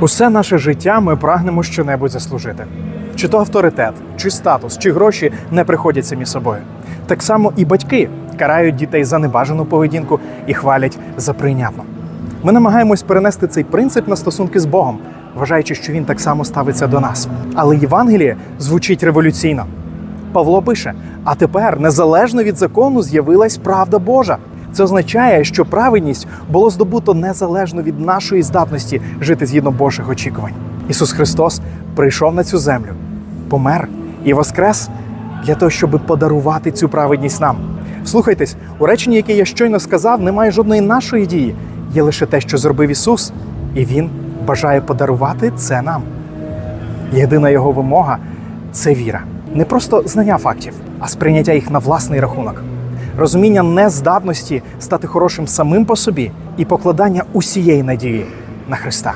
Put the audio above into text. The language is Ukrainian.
Усе наше життя ми прагнемо щонебудь заслужити. Чи то авторитет, чи статус, чи гроші не приходять самі собою. Так само і батьки карають дітей за небажану поведінку і хвалять за прийнятну. Ми намагаємось перенести цей принцип на стосунки з Богом, вважаючи, що він так само ставиться до нас. Але Євангеліє звучить революційно. Павло пише: а тепер, незалежно від закону, з'явилась правда Божа. Це означає, що праведність було здобуто незалежно від нашої здатності жити згідно Божих очікувань. Ісус Христос прийшов на цю землю, помер і воскрес для того, щоб подарувати цю праведність нам. Слухайтесь, у реченні, яке я щойно сказав, немає жодної нашої дії. Є лише те, що зробив Ісус, і Він бажає подарувати це нам. Єдина його вимога це віра. Не просто знання фактів, а сприйняття їх на власний рахунок. Розуміння нездатності стати хорошим самим по собі і покладання усієї надії на Христа.